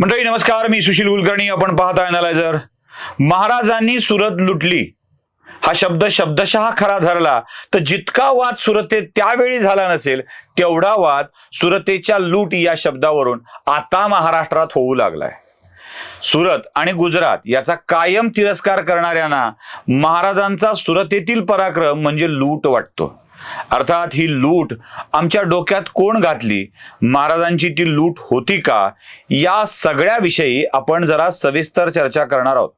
मंडळी नमस्कार. मी सुशील कुलकर्णी. आपण पाहता अनालायझर महाराजांनी सुरत लुटली. हा शब्द शब्दशः खरा धरला. तर जितका वाद सुरतेत त्यावेळी झाला नसेल तेवढा वाद सुरतेच्या लूट या शब्दावरून आता महाराष्ट्रात होऊ लागलाय. सुरत आणि गुजरात याचा कायम तिरस्कार करणाऱ्यांना महाराजांचा सुरतेतील पराक्रम म्हणजे लूट वाटतो. अर्थात ही लूट आमच्या डोक्यात कोण घातली? महाराजांची ती लूट होती का? या सगळ्या विषयी आपण जरा सविस्तर चर्चा करणार आहोत.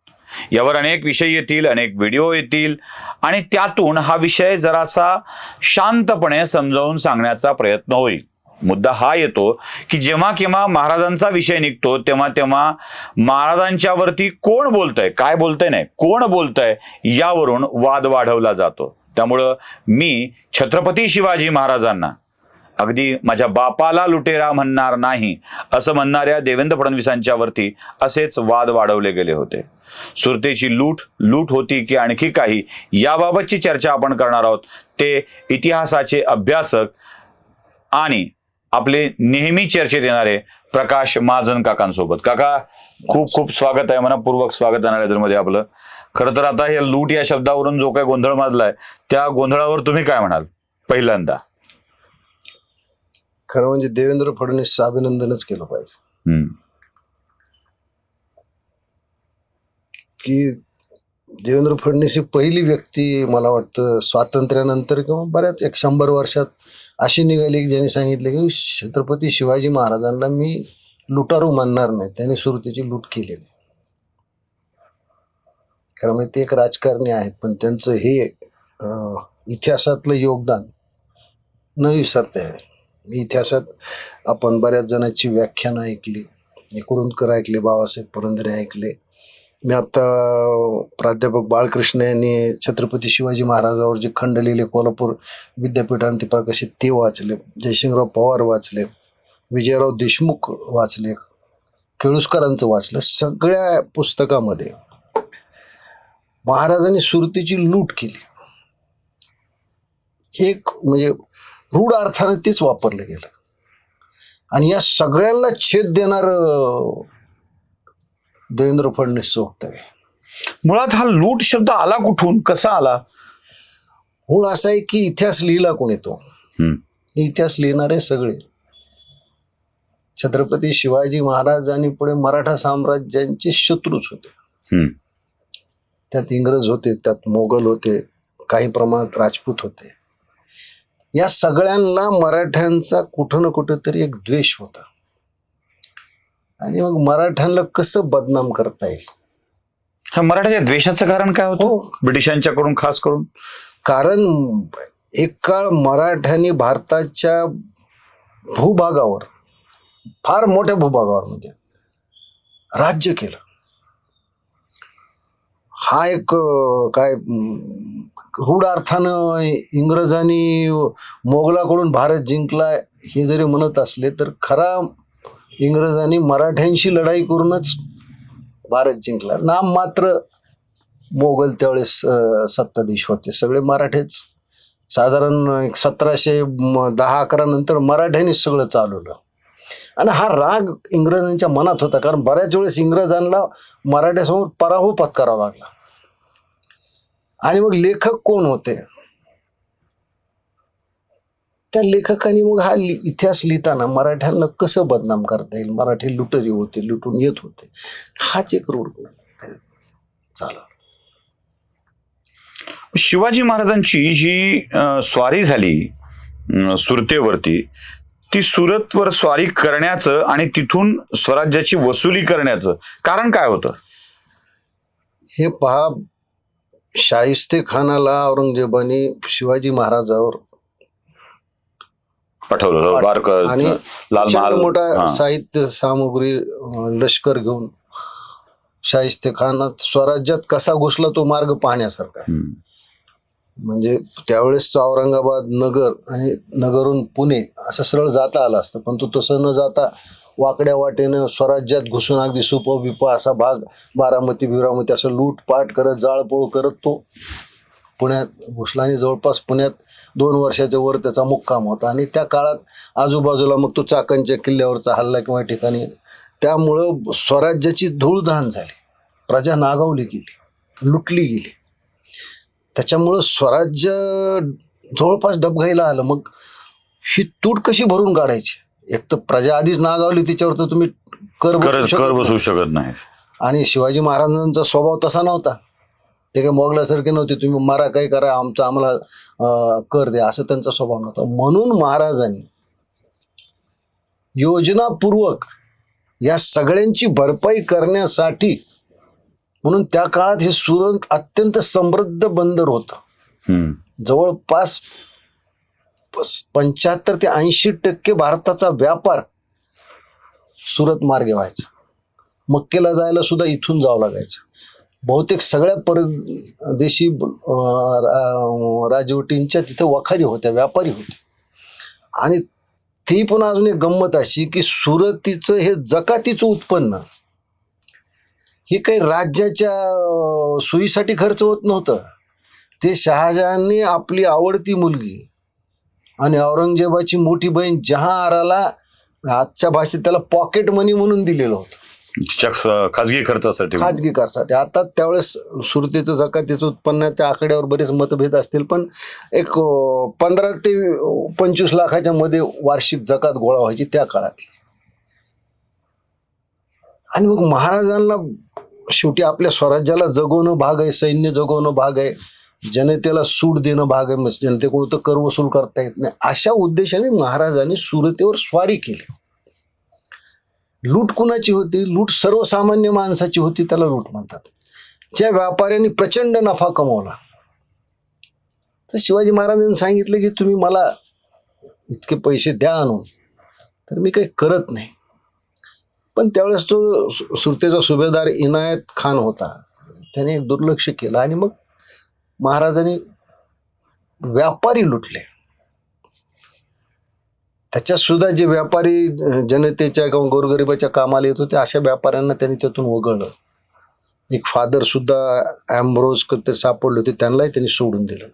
यावर अनेक विषय येतील अनेक व्हिडिओ येतील आणि त्यातून हा विषय जरासा शांतपणे समजावून सांगण्याचा प्रयत्न होईल. मुद्दा हा येतो की जेव्हा केव्हा महाराजांचा विषय निघतो तेव्हा तेव्हा महाराजांच्यावरती कोण बोलतंय काय बोलतंय नाही कोण बोलतंय यावरून वाद वाढवला जातो. त्यामुळं मी छत्रपती शिवाजी महाराजांना अगदी माझ्या बापाला लुटेरा म्हणणार नाही असं म्हणणाऱ्या देवेंद्र फडणवीसांच्यावरती असेच वाद वाढवले गेले होते. सुरतेची लूट लूट होती की आणखी काही याबाबतची चर्चा आपण करणार आहोत. ते इतिहासाचे अभ्यासक आणि आपले नेहमी चर्चेत येणारे प्रकाश महाजन काकांसोबत. काका खूप खूप स्वागत आहे मनपूर्वक स्वागत आहे मध्ये आपलं खरं तर आता हे लूट या शब्दावरून जो काही गोंधळ माजलाय त्या गोंधळावर तुम्ही काय म्हणाल? पहिल्यांदा. खरं म्हणजे देवेंद्र फडणवीसचं अभिनंदनच केलं पाहिजे. की देवेंद्र फडणवीस ही पहिली व्यक्ती मला वाटतं स्वातंत्र्यानंतर किंवा बऱ्याच एक शंभर वर्षात अशी निघाली की ज्यांनी सांगितलं की छत्रपती शिवाजी महाराजांना मी लुटारू मानणार नाही. त्यांनी सुरतेची लूट केलेली खरं म्हणजे ते एक राजकारणी आहेत पण त्यांचं हे इतिहासातलं योगदान न विसरता आहे. इतिहासात आपण बऱ्याच जणांची व्याख्यानं ऐकली कुरुंदकर ऐकले बाबासाहेब पुरंदरे ऐकले. मी आता प्राध्यापक बाळकृष्ण यांनी छत्रपती शिवाजी महाराजावर जे खंड लिहिले कोल्हापूर विद्यापीठाने ते प्रकाशित ते वाचले. जयसिंगराव पवार वाचले. विजयराव देशमुख वाचले. केळुसकरांचं वाचलं. सगळ्या पुस्तकामध्ये महाराजांनी सुरतीची लूट केली. हे एक म्हणजे रूढ अर्थाने तेच वापरलं गेलं. आणि या सगळ्यांना छेद देणार देवेंद्र फडणवीसचं वक्तव्य. मुळात हा लूट शब्द आला कुठून? कसा आला? मूळ असा आहे की इतिहास लिहिला कोण येतो हम्म. इतिहास लिहिणारे सगळे. छत्रपती शिवाजी महाराज आणि पुढे मराठा साम्राज्यांचे शत्रूच होते. त्यात इंग्रज होते त्यात मोगल होते काही प्रमाणात राजपूत होते. या सगळ्यांना मराठ्यांचा कुठं ना कुठं तरी एक द्वेष होता. आणि मग मराठ्यांना कसं बदनाम करता येईल? मराठ्याच्या द्वेषाचं कारण काय होतं? हो. ब्रिटिशांच्याकडून खास करून? कारण एक काळ मराठ्यांनी भारताच्या भूभागावर फार मोठ्या भूभागावर म्हणजे राज्य केलं. हा एक काय रूढ अर्थानं इंग्रजांनी मोगलाकडून भारत जिंकला हे जरी म्हणत असले तर खरा इंग्रजांनी मराठ्यांशी लढाई करूनच भारत जिंकला. नाम मात्र मोगल त्यावेळेस सत्ताधीश होते. सगळे मराठेच. साधारण एक सतराशे दहा अकरा नंतर मराठ्यांनीच सगळं चालवलं. आणि हा राग इंग्रजांच्या मनात होता कारण बऱ्याच वेळेस इंग्रजांना मराठ्यासमोर पराभव पत्करावा लागला. आणि मग लेखक कोण होते? त्या लेखकांनी मग हा इतिहास लिहिताना मराठ्यांना कसं बदनाम करता येईल? मराठी लुटरी होते लुटून येत होते. हाच एक रोड चालू शिवाजी महाराजांची जी स्वारी झाली सुरतेवरती ती सुरतवर स्वारी करण्याचं आणि तिथून स्वराज्याची वसुली करण्याचं कारण काय होतं? हे पहा शाहिस्ते खानाला औरंगजेबाने शिवाजी महाराजावर पाठवलं आणि मोठा. साहित्य सामुग्री लष्कर घेऊन शाहिस्ते खान स्वराज्यात कसा घुसला तो मार्ग पाहण्यासारखा. म्हणजे त्यावेळेस औरंगाबाद नगर आणि नगरहून पुणे असं सरळ जाता आलं असतं. पण तो तसं न जाता वाकड्या वाटेनं स्वराज्यात घुसून अगदी सुप बिप असा भाग बारामती बिरामती असं लूटपाट करत जाळपोळ करत तो पुण्यात घुसला आणि जवळपास पुण्यात दोन वर्षाच्या वर त्याचा मुक्काम होता. आणि त्या काळात आजूबाजूला मग तो चाकणच्या किल्ल्यावरचा हल्ला किंवा ठिकाणी त्यामुळं स्वराज्याची धूळधाण झाली. प्रजा नागावली गेली लुटली गेली. त्याच्यामुळं स्वराज्य जवळपास डबघाईला आलं. मग ही तूट कशी भरून काढायची? एक तर प्रजा आधीच नागावली तिच्यावर तर तुम्ही कर कर शकत नाही. बसवू शकत नाही. आणि शिवाजी महाराजांचा स्वभाव तसा नव्हता. ते काही मोगलासारखे नव्हते. तुम्ही मारा काही करा आमचं आम्हाला कर द्या असं त्यांचा स्वभाव नव्हता. म्हणून महाराजांनी योजनापूर्वक या सगळ्यांची भरपाई करण्यासाठी म्हणून त्या काळात हे सुरत अत्यंत समृद्ध बंदर होतं. जवळपास पंच्याहत्तर ते ऐंशी टक्के भारताचा व्यापार सुरत मार्गे व्हायचा. मक्केला जायला सुद्धा इथून जावं लागायचं. बहुतेक सगळ्या परदेशी राजवटींच्या तिथे वखारी होत्या व्यापारी होते. आणि ती पण अजून एक गंमत अशी की सुरतीचं हे जकातीचं उत्पन्न हे काही राज्याच्या सोयीसाठी खर्च होत नव्हतं. ते शहाजहानने आपली आवडती मुलगी आणि औरंगजेबाची मोठी बहीण जहां आराला आजच्या भाषेत त्याला पॉकेट मनी म्हणून दिलेलं होतं. खाजगी खर्चासाठी. खाजगी कारसाठी आता त्यावेळेस सुरतेचं जकातीचं उत्पन्नाच्या आकड्यावर बरेच मतभेद असतील पण एक पंधरा ते पंचवीस लाखाच्या मध्ये वार्षिक जकात गोळा व्हायची त्या काळात आणि मग महाराजांना शेवटी आपल्या स्वराज्याला जगवणं भाग आहे सैन्य जगवणं भाग आहे जनतेला सूट देणं भाग आहे म्हणजे जनतेकडून तर कर वसूल करता येत नाही. अशा उद्देशाने महाराजांनी सुरतेवर स्वारी केली. लूट कुणाची होती? लूट सर्वसामान्य माणसाची होती त्याला लूट म्हणतात. ज्या व्यापाऱ्यांनी प्रचंड नफा कमवला. तर शिवाजी महाराजांनी सांगितलं की तुम्ही मला इतके पैसे द्या आणून तर मी काही करत नाही. पण त्यावेळेस तो सुरतेचा सुभेदार इनायत खान होता. त्याने दुर्लक्ष केलं आणि मग महाराजांनी व्यापारी लुटले. त्याच्यात सुद्धा जे व्यापारी जनतेच्या किंवा गोरगरिबाच्या कामाला येत होते अशा व्यापाऱ्यांना त्यांनी त्यातून वगळलं. एक फादर सुद्धा अँब्रोज ते सापडले होते त्यांनाही त्यांनी सोडून दिलं.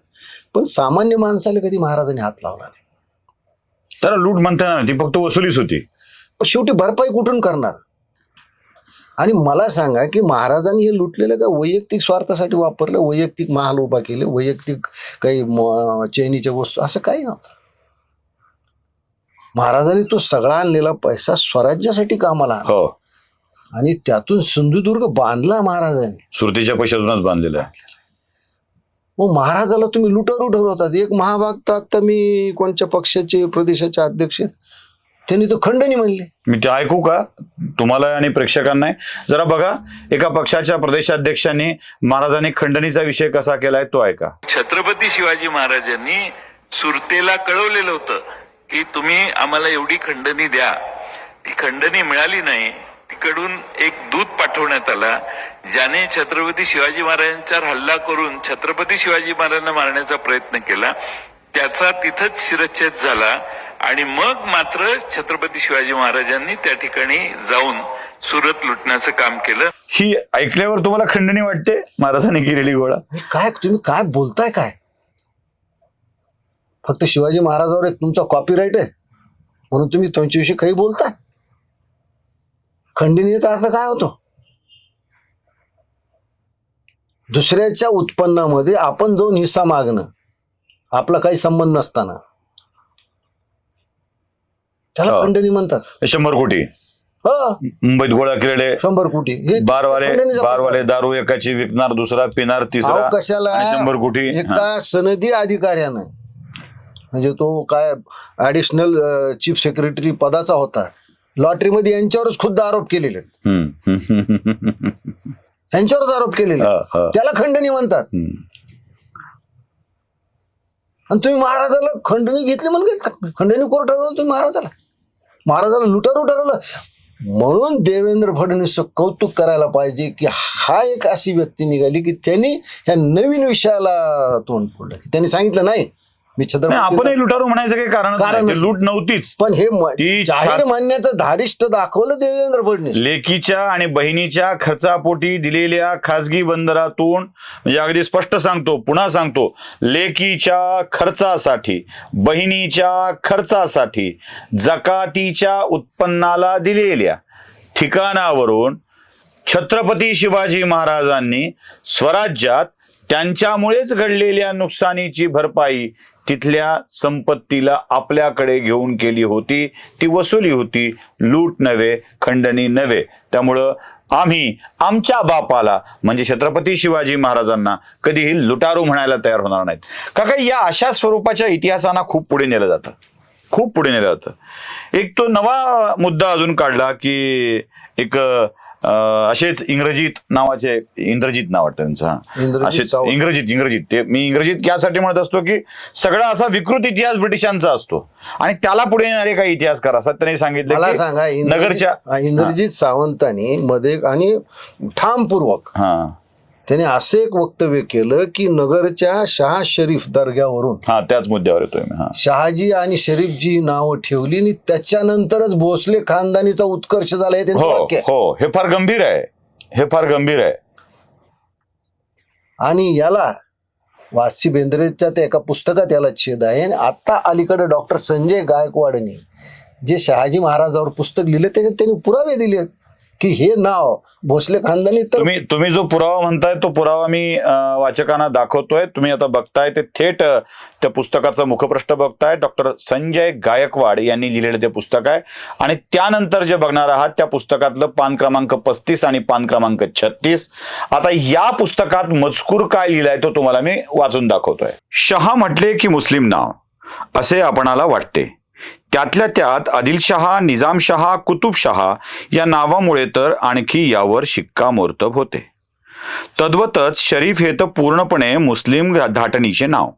पण सामान्य माणसाला कधी महाराजांनी हात लावला नाही. त्याला लूट म्हणता ती फक्त वसुलीच होती. शेवटी भरपाई कुठून करणार? आणि मला सांगा की महाराजांनी हे लुटलेलं का वैयक्तिक स्वार्थासाठी वापरलं? वैयक्तिक महाल उभा केले वैयक्तिक काही चैनीच्या वस्तू असं काही नव्हतं. महाराजांनी तो सगळा आणलेला पैसा स्वराज्यासाठी कामाला हो. आणि त्यातून सिंधुदुर्ग बांधला महाराजांनी. सुरतीच्या पैशातूनच बांधलेलं आहे. मग महाराजाला तुम्ही लुटारू ठरवतात. एक महाभाग तर आता मी कोणत्या पक्षाचे प्रदेशाचे अध्यक्ष त्यांनी तर खंडणी म्हणले. मी ते ऐकू का? तुम्हाला आणि प्रेक्षकांना जरा बघा एका पक्षाच्या प्रदेशाध्यक्षांनी महाराजांनी खंडणीचा विषय कसा केलाय तो ऐका. छत्रपती शिवाजी महाराजांनी सुरतेला कळवलेलं होतं की तुम्ही आम्हाला एवढी खंडणी द्या. ती खंडणी मिळाली नाही. तिकडून एक दूत पाठवण्यात आला ज्याने छत्रपती शिवाजी महाराजांच्यावर हल्ला करून छत्रपती शिवाजी महाराजांना मारण्याचा प्रयत्न केला. त्याचा तिथंच शिरच्छेद झाला. आणि मग मात्र छत्रपती शिवाजी महाराजांनी त्या ठिकाणी जाऊन सुरत लुटण्याचं काम केलं. ही ऐकल्यावर तुम्हाला खंडणी वाटते? महाराजांनी केलेली गोळा. काय तुम्ही काय बोलताय काय? फक्त शिवाजी महाराजावर एक तुमचा कॉपीराईट आहे? म्हणून तुम्ही त्यांच्याविषयी काही बोलताय? खंडणीचा अर्थ काय होतो? दुसऱ्याच्या उत्पन्नामध्ये आपण जाऊन हिस्सा मागणं आपला काही संबंध नसताना. त्याला हो. खंडणी म्हणतात शंभर कोटी हो मुंबईत गोळा केलेले शंभर कोटी हे बारवाले बारवाले. दारू एकाची विकणार दुसरा पिणार तिसरा अहो, कशाला आणि शंभर कोटी हा. एका सनदी अधिकाऱ्यानं म्हणजे तो काय ऍडिशनल चीफ सेक्रेटरी पदाचा होता लॉटरीमध्ये यांच्यावरच खुद्द आरोप केलेले आहेत. हम्म, हम्म, हम्म, हम्म, यांच्यावरच आरोप केलेले आहेत. हा. त्याला खंडणी म्हणतात हम्म. आणि तुम्ही महाराजाला खंडणी घेतली म्हणून खंडणी ठरवलं तुम्ही महाराजाला महाराजाला लुटारू ठरवलं म्हणून देवेंद्र फडणवीसचं कौतुक करायला पाहिजे की हा एक अशी व्यक्ती निघाली की त्यांनी ह्या नवीन विषयाला तोंड फोडलं की त्यांनी सांगितलं नाही मी छत्रपती आपणही लुटारू म्हणायचं काही कारण नाही. ते लूट नव्हतीच. पण हे म- ती जाहीर म्हणण्याचं धारिष्ट दाखवलं देवेंद्र फडणवीस. लेकीच्या आणि बहिणीच्या खर्चापोटी दिलेल्या खासगी बंदरातून म्हणजे अगदी स्पष्ट सांगतो पुन्हा सांगतो लेकीच्या खर्चासाठी बहिणीच्या खर्चासाठी जकातीच्या उत्पन्नाला दिलेल्या ठिकाणावरून छत्रपती शिवाजी महाराजांनी स्वराज्यात त्यांच्यामुळेच घडलेल्या नुकसानीची भरपाई तिथल्या संपत्तीला आपल्याकडे घेऊन केली होती. ती वसुली होती. लूट नव्हे खंडणी नव्हे. त्यामुळं आम्ही आमच्या बापाला म्हणजे छत्रपती शिवाजी महाराजांना कधीही लुटारू म्हणायला तयार होणार नाहीत. काका या अशा स्वरूपाच्या इतिहासांना खूप पुढे नेलं जातं. खूप पुढे नेलं जातं. एक तो नवा मुद्दा अजून काढला की एक असेच इंग्रजीत नावाचे इंद्रजित नाव वाटतं त्यांचं असेच. इंग्रजीत इंग्रजीत. ते मी इंग्रजीत यासाठी म्हणत असतो की सगळा असा विकृत इतिहास ब्रिटिशांचा असतो. आणि त्याला पुढे येणारे काही इतिहासकार असतात त्यांनी सांगितलं सांगा नगरच्या इंद्रजित सावंतांनी मध्ये आणि ठामपूर्वक हा. त्याने असे एक वक्तव्य केलं की नगरच्या शहा शरीफ दर्ग्यावरून हा त्याच मुद्द्यावर येतोय मी हा. शहाजी आणि शरीफजी नावं ठेवली आणि त्याच्यानंतरच भोसले खानदानीचा उत्कर्ष झाला हे त्यांचं हो वाक्य आहे. हो हे फार गंभीर आहे. हे फार गंभीर आहे. आणि याला वासी बेंद्रेच्या त्या एका पुस्तकात याला छेद आहे. आणि आता अलीकडे डॉक्टर संजय गायकवाडनी जे शहाजी महाराजावर पुस्तक लिहिले त्याच्यात त्यांनी पुरावे दिले की हे नाव भोसले खानदानी तर तुम्ही तुम्ही जो पुरावा म्हणताय तो पुरावा मी वाचकांना दाखवतोय. तुम्ही आता बघताय ते थेट त्या पुस्तकाचं मुखपृष्ठ बघताय. डॉक्टर संजय गायकवाड यांनी लिहिलेलं ते पुस्तक आहे. आणि त्यानंतर जे बघणार आहात त्या पुस्तकातलं पान क्रमांक पस्तीस आणि पान क्रमांक छत्तीस. आता या पुस्तकात मजकूर काय लिहिलाय तो तुम्हाला मी वाचून दाखवतोय. शहा म्हटले की मुस्लिम नाव असे आपणाला वाटते. त्यातल्या त्यात आदिलशहा निजामशहा कुतुबशहा या नावामुळे तर आणखी यावर शिक्कामोर्तब होते. तद्वतच शरीफ हे तर पूर्णपणे मुस्लिम धाटणीचे नाव.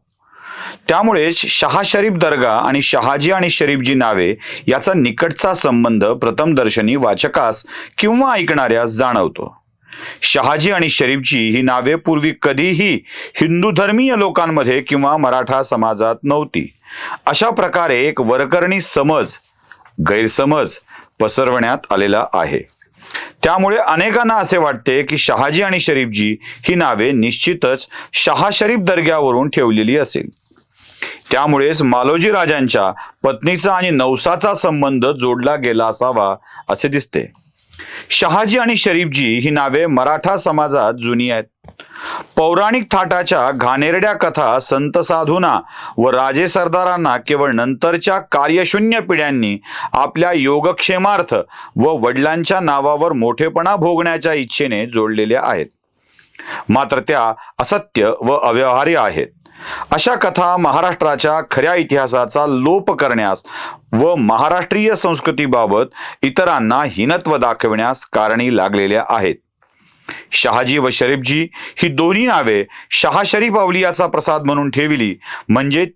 त्यामुळे शहा शरीफ दर्गा आणि शहाजी आणि शरीफजी नावे याचा निकटचा संबंध प्रथमदर्शनी वाचकास किंवा ऐकणाऱ्यास जाणवतो. शहाजी आणि शरीफजी ही नावे पूर्वी कधीही हिंदू धर्मीय लोकांमध्ये किंवा मराठा समाजात नव्हती. अशा प्रकारे एक वरकरणी समज गैरसमज पसरवण्यात आलेला आहे. त्यामुळे अनेकांना असे वाटते की शहाजी आणि शरीफजी ही नावे निश्चितच शहा शरीफ दर्ग्यावरून ठेवलेली असेल. त्यामुळेच मालोजी राजांच्या पत्नीचा आणि नवसाचा संबंध जोडला गेला असावा असे दिसते. शहाजी आणि शरीफजी ही नावे मराठा समाजात जुनी आहेत. पौराणिक थाटाच्या घाणेरड्या कथा संत साधूंना व राजे सरदारांना केवळ नंतरच्या कार्यशून्य पिढ्यांनी आपल्या योगक्षेमार्थ व वडिलांच्या नावावर मोठेपणा भोगण्याच्या इच्छेने जोडलेल्या आहेत. मात्र त्या असत्य व अव्यवहार्य आहेत. अशा कथा महाराष्ट्राच्या खऱ्या इतिहासाचा लोप करण्यास व महाराष्ट्रीय संस्कृतीबाबत इतरांना हिनत्व दाखविण्यास कारणी लागलेल्या आहेत. शहाजी व शरीफजी ही दोन्ही नावे शहा शरीफ अवलियाचा प्रसाद म्हणून ठेविली म्हणजे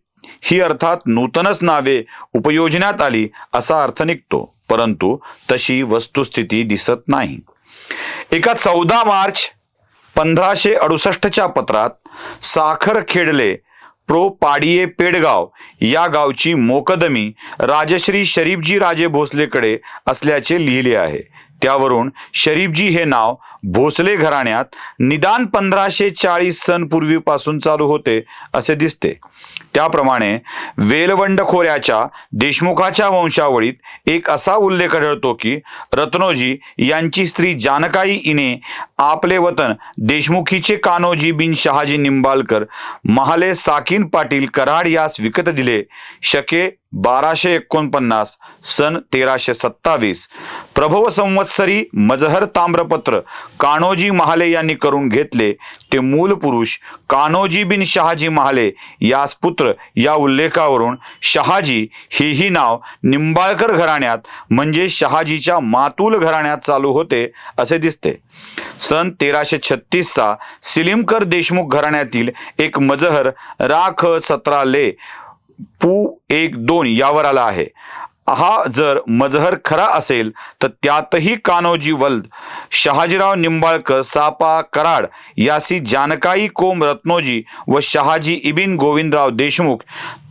ही अर्थात नूतनच नावे उपयोजण्यात आली असा अर्थ निघतो परंतु तशी वस्तुस्थिती दिसत नाही. एका चौदा मार्च पंधराशे अडुसष्टच्या पत्रात साखर खेडले प्रो पाडिये पेडगाव या गावची मोकदमी राजश्री शरीफजी राजे भोसलेकडे असल्याचे लिहिले आहे. त्यावरून शरीफजी हे नाव भोसले घराण्यात निदान पंधराशे चाळीस सन पूर्वीपासून चालू होते असे दिसते. त्याप्रमाणे वेलवंड खोऱ्याच्या देशमुखाच्या वंशावळीत एक असा उल्लेख आढळतो की रत्नोजी यांची स्त्री जानकाई इने आपले वतन देशमुखीचे कान्होजी बिन शहाजी निंबाळकर महाले साकीन पाटील कराड यास विकत दिले. शके बाराशे एकोणपन्नास सन तेराशे सत्तावीस. प्रभव संवत्सरी मजहर ताम्रपत्र कान्होजी महाले यांनी करून घेतले ते मूल पुरुष कान्होजी बिन शहाजी महाले यास पुत्र या उल्लेखावरून शहाजी हेही नाव निंबाळकर घराण्यात म्हणजे शहाजीच्या मातुल घराण्यात चालू होते असे दिसते. सन तेराशे छत्तीसचा सिलिमकर देशमुख घराण्यातील एक मजहर राख सतरा ले पू एक दोन यावर आला आहे. हा जर मजहर खरा असेल तर त्यातही कान्होजी वल्द शहाजीराव निंबाळकर सापा कराड यासी जानकाई कोम रत्नोजी व शहाजी इबिन गोविंदराव देशमुख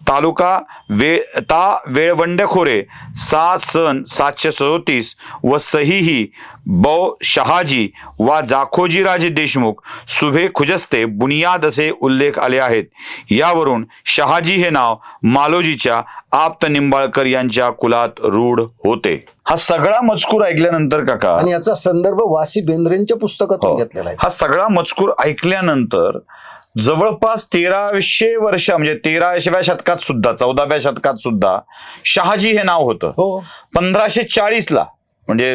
तालुका वे ता वेळवंडेखोरे सा सन सातशे सदोतीस व सहीही बौ शहाजी वा जाखोजीराजे देशमुख सुभे खुजस्ते बुनियाद असे उल्लेख आले आहेत. यावरून शहाजी हे नाव मालोजीच्या आप्त निंबाळकर यांच्या कुलात रूढ होते. हा सगळा मजकूर ऐकल्यानंतर काका आणि याचा संदर्भ वासी बेंद्रेंच्या पुस्तकातून हो. घेतलेला आहे. हा सगळा मजकूर ऐकल्यानंतर जवळपास तेराशे वर्ष म्हणजे तेराव्या शतकात सुद्धा चौदाव्या शतकात सुद्धा शहाजी हे नाव होतं. हो. पंधराशे चाळीस ला म्हणजे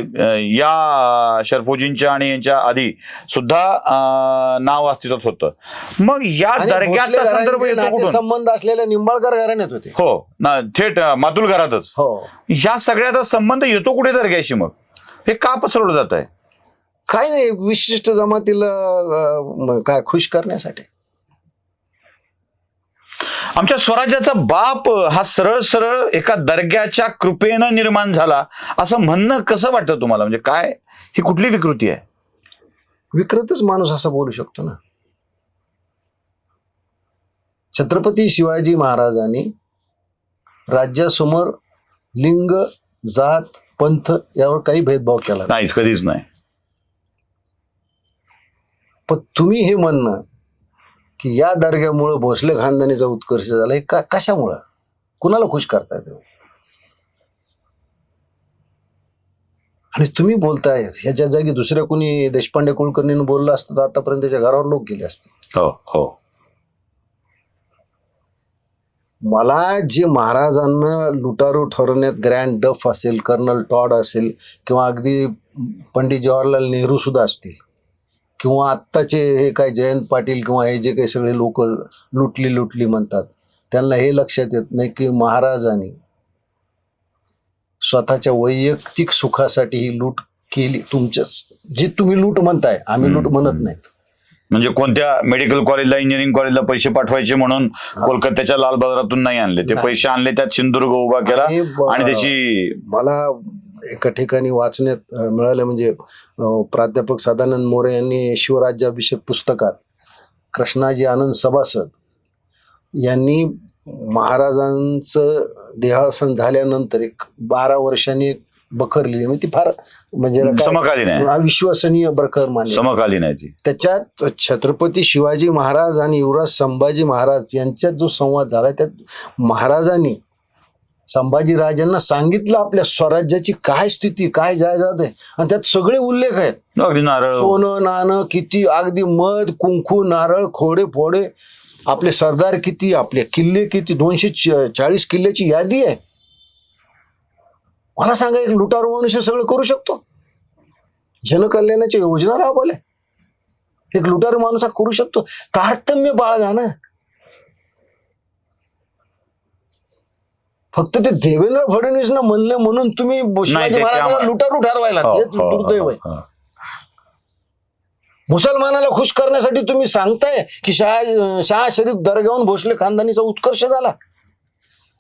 या शरफोजींच्या आणि यांच्या आधी सुद्धा नाव अस्तित्वात होतं. मग या दर्ग्याचा संदर्भ येतो कुठून? नातेसंबंध असलेल्या निंबाळकर घराण्यात होते. हो. ना थेट मातुल घरातच. हो. या सगळ्याचा संबंध येतो कुठे दर्ग्याशी मग? हे का पसरवलं जात आहे काय नाही विशिष्ट जमातीला काय खुश करण्यासाठी. आमच्या स्वराज्याचा बाप हा सरळ सरळ एका दर्ग्याच्या कृपेनं निर्माण झाला. असं म्हणणं कसं वाटतं तुम्हाला? म्हणजे काय? ही कुठली विकृती आहे? विकृतच माणूस असं बोलू शकतो ना. छत्रपती शिवाजी महाराजांनी राज्यासमोर लिंग जात पंथ यावर काही भेदभाव केला नाही. नाहीच कधीच नाही. पण तुम्ही हे म्हणणं की या दर्ग्यामुळं भोसले खानदानीचा उत्कर्ष झाला. हे का कशामुळं? कुणाला खुश करताय तुम्ही? आणि तुम्ही बोलताय ह्याच्या जागी दुसऱ्या कोणी देशपांडे कुलकर्णीनं बोललं असतं तर आतापर्यंत त्याच्या घरावर लोक गेले असते. हो हो. मला जे महाराजांना लुटारू ठरवण्यात ग्रँड डफ असेल कर्नल टॉड असेल किंवा अगदी पंडित जवाहरलाल नेहरू सुद्धा असतील किंवा आत्ताचे हे काय जयंत पाटील किंवा हे जे काही सगळे लोक लुटली लुटली म्हणतात त्यांना हे लक्षात येत नाही की महाराजांनी स्वतःच्या वैयक्तिक सुखासाठी ही लूट केली. तुमच्या जे तुम्ही लूट म्हणताय आम्ही लूट म्हणत नाहीत म्हणजे कोणत्या मेडिकल कॉलेजला इंजिनिअरिंग कॉलेजला पैसे पाठवायचे म्हणून कोलकात्याच्या लाल बाजारातून नाही आणले. ते. पैसे आणले त्यात सिंधुदुर्ग उभा केला आणि त्याची मला एका ठिकाणी वाचण्यात मिळालं म्हणजे प्राध्यापक सदानंद मोरे यांनी शिवराज्याभिषेक पुस्तकात कृष्णाजी आनंद सभासद यांनी महाराजांचं देहासन झाल्यानंतर एक बारा वर्षांनी बखर लिहिली. म्हणजे ती फार म्हणजे समकालीन अविश्वसनीय बखर मानली. समकालीन आहे त्याच्यात छत्रपती शिवाजी महाराज आणि युवराज संभाजी महाराज यांच्यात जो संवाद झाला त्यात महाराजांनी संभाजीराजांना सांगितलं आपल्या स्वराज्याची काय स्थिती काय जायजात आहे? आणि त्यात सगळे उल्लेख आहेत. अगदी नारळ. सोनं नाणं किती अगदी मध कुंकू नारळ खोडे फोडे. आपले सरदार किती आपले किल्ले किती? दोनशे चाळीस किल्ल्याची यादी आहे. मला सांगा एक लुटारू मनुष्य सगळं करू शकतो? जनकल्याणाच्या योजना राबवल्या. एक लुटारू माणूस हा करू शकतो? तारतम्य बाळगा ना फक्त ते देवेंद्र फडणवीसना म्हणलं म्हणून तुम्ही शिवाजी ते महाराजांना आम्हा- लुटारू ठरवायला हो, हे हो, दुर्दैव आहे. हो, हो. मुसलमानाला खुश करण्यासाठी तुम्ही सांगताय की शाह शाह शरीफ दर्ग्याहून भोसले खानदानीचा उत्कर्ष झाला.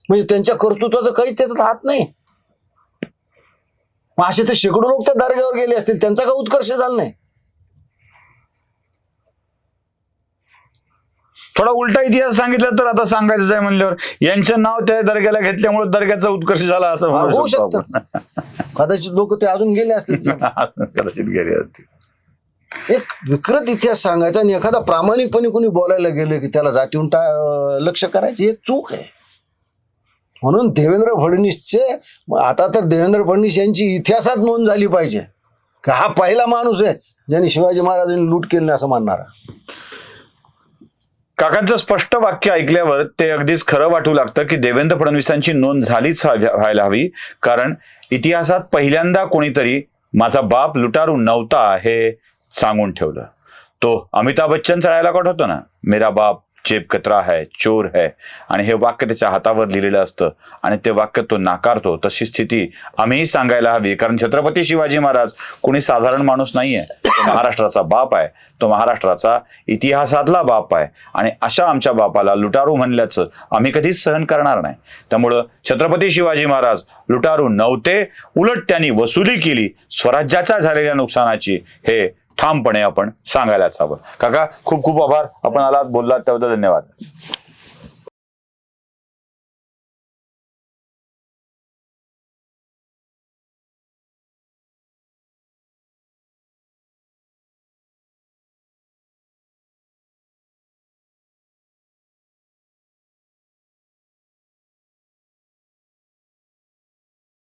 म्हणजे त्यांच्या कर्तृत्वाचं काहीच त्याच्यात हात नाही. मग असे तर शेकडो लोक त्या दर्ग्यावर गेले असतील त्यांचा का उत्कर्ष झाला नाही? थोडा उलटा इतिहास सांगितला तर आता सांगायचं आहे म्हणल्यावर. यांचं नाव त्या दर्ग्याला घेतल्यामुळे दर्ग्याचा उत्कर्ष झाला असं होऊ शकतो कदाचित लोक ते अजून गेले असतील. कदाचित गेले असतील. एक विकृत इतिहास सांगायचा आणि एखादा प्रामाणिकपणे कोणी बोलायला गेले की त्याला जातीहून टा लक्ष करायचे हे चूक आहे. म्हणून देवेंद्र फडणवीसचे आता तर देवेंद्र फडणवीस यांची इतिहासात नोंद झाली पाहिजे. की हा पहिला माणूस आहे ज्यांनी शिवाजी महाराजांनी लूट केली नाही असं मानणारा. काकांचं स्पष्ट वाक्य ऐकल्यावर ते अगदीच खरं वाटू लागतं की देवेंद्र फडणवीसांची नोंद झालीच व्हायला हवी. कारण इतिहासात पहिल्यांदा कोणीतरी माझा बाप लुटारू नव्हता हे सांगून ठेवलं. तो अमिताभ बच्चन चढायला कट होतो ना मेरा बाप चेपकत्रा आहे है चोर है. आणि हे वाक्य त्याच्या हातावर लिहिलेलं असतं. आणि ते वाक्य तो नाकारतो. तशी स्थिती आम्हीही सांगायला हवी. कारण छत्रपती शिवाजी महाराज कोणी साधारण माणूस नाहीये. तो महाराष्ट्राचा बाप आहे. तो महाराष्ट्राचा इतिहासातला बाप आहे. आणि अशा आमच्या बापाला लुटारू म्हणल्याचं आम्ही कधीच सहन करणार नाही. त्यामुळं छत्रपती शिवाजी महाराज लुटारू नव्हते. उलट त्यांनी वसुली केली. स्वराज्याच्या झालेल्या नुकसानाची हे ठामपणे आपण सांगायलाच हवं काका खूप खूप आभार. आपण आलात बोललात त्याबद्दल धन्यवाद.